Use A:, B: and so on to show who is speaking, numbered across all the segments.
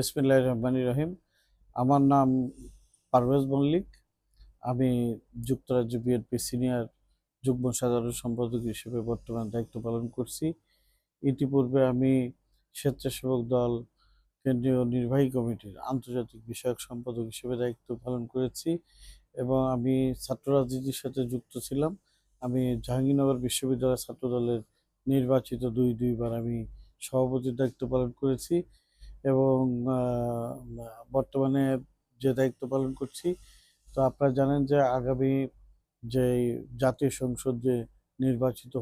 A: বিসমিল্লাহ রহমান রহিম। আমার নাম পারভেজ মল্লিক। আমি যুক্তরাজ্য বিএনপি সিনিয়র যুগ্ম সাধারণ সম্পাদক হিসেবে বর্তমান দায়িত্ব পালন করছি। ইতিপূর্বে আমি স্বেচ্ছাসেবক দল, কেন্দ্রীয় নির্বাহী কমিটির আন্তর্জাতিক বিষয়ক সম্পাদক হিসেবে দায়িত্ব পালন করেছি এবং আমি ছাত্র রাজনীতির সাথে যুক্ত ছিলাম। আমি জাহাঙ্গীরনগর বিশ্ববিদ্যালয় ছাত্র দলের নির্বাচিত দুই দুইবার আমি সভাপতির দায়িত্ব পালন করেছি। এবং বর্তমানে যে দায়িত্ব পালন করছি, তো আপনারা জানেন যে আগামী যে জাতীয় সংসদ যে নির্বাচিত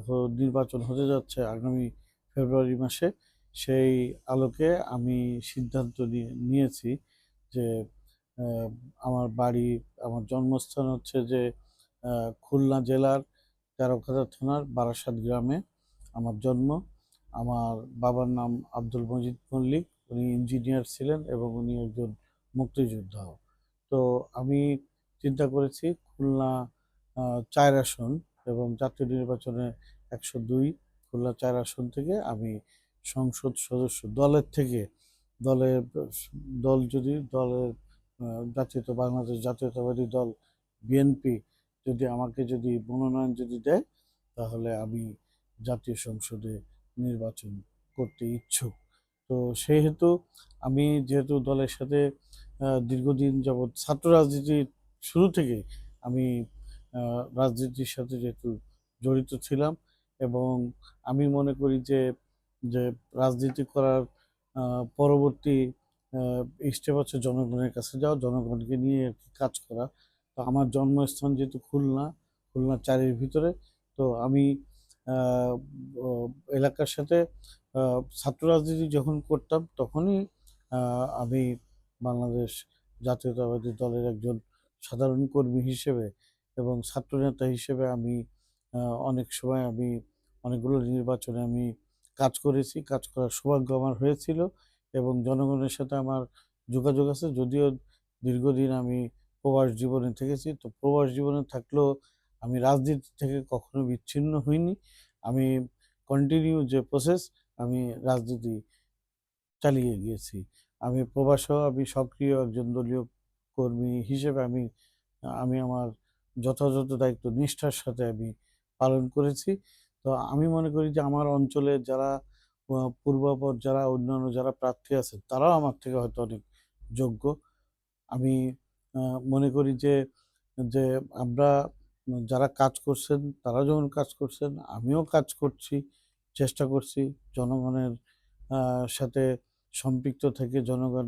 A: নির্বাচন হতে যাচ্ছে আগামী ফেব্রুয়ারি মাসে, সেই আলোকে আমি সিদ্ধান্ত নিয়ে, নিয়েছি যে আমার বাড়ি, আমার জন্মস্থান হচ্ছে যে খুলনা জেলার তেরোখাদা থানার বারাসাত গ্রামে আমার জন্ম। আমার বাবার নাম আব্দুল মজিদ মল্লিক। উনি ইঞ্জিনিয়ার ছিলেন এবং উনি একজন মুক্তিযোদ্ধাও তো আমি চিন্তা করেছি খুলনা চার আসন এবং জাতীয় নির্বাচনে একশো দুই খুলনা চার আসন থেকে আমি সংসদ সদস্য দলের থেকে দলের দল যদি দলের আহ, জাতীয় বাংলাদেশ জাতীয়তাবাদী দল বিএনপি যদি আমাকে যদি মনোনয়ন যদি দেয় তাহলে আমি জাতীয় সংসদে নির্বাচন করতে ইচ্ছুক। তো সেহেতু আমি যেহেতু দলের সাথে দীর্ঘদিন যাবৎ ছাত্র রাজনীতির শুরু থেকে আমি রাজনীতির সাথে যেহেতু জড়িত ছিলাম এবং আমি মনে করি যে যে রাজনীতি করার পরবর্তী স্টেপ হচ্ছে জনগণের কাছে যাওয়া, জনগণকে নিয়ে কাজ করা। তো আমার জন্মস্থান যেহেতু খুলনা খুলনা চারের ভিতরে, তো আমি এলাকার সাথে ছাত্র রাজনীতি যখন করতাম, তখনই আমি বাংলাদেশ জাতীয়তাবাদী দলের একজন সাধারণ কর্মী হিসেবে এবং ছাত্রনেতা হিসেবে আমি অনেক সময় আমি অনেকগুলো নির্বাচনে আমি কাজ করেছি। কাজ করার সৌভাগ্য আমার হয়েছিল এবং জনগণের সাথে আমার যোগাযোগ আছে। যদিও দীর্ঘদিন আমি প্রবাস জীবনে থেকেছি, তো প্রবাস জীবনে থাকলেও আমি রাজনীতি থেকে কখনো বিচ্ছিন্ন হইনি। আমি কন্টিনিউ যে প্রসেস আমি রাজনীতি চালিয়ে গিয়েছি। আমি প্রবাসেও আমি সক্রিয় একজন দলীয় কর্মী হিসেবে আমি আমি আমার যথাযথ দায়িত্ব, নিষ্ঠার সাথে আমি পালন করেছি। তো আমি মনে করি যে আমার অঞ্চলে যারা পূর্বাপর যারা, অন্যান্য যারা প্রার্থী আছে, তারাও আমার থেকে হয়তো অনেক যোগ্য। আমি মনে করি যে যে আমরা যারা কাজ করছেন, তারা যেমন কাজ করছেন, আমিও কাজ করছি। চেষ্টা করছি জনগণের সাথে সম্পৃক্ত থেকে জনগণ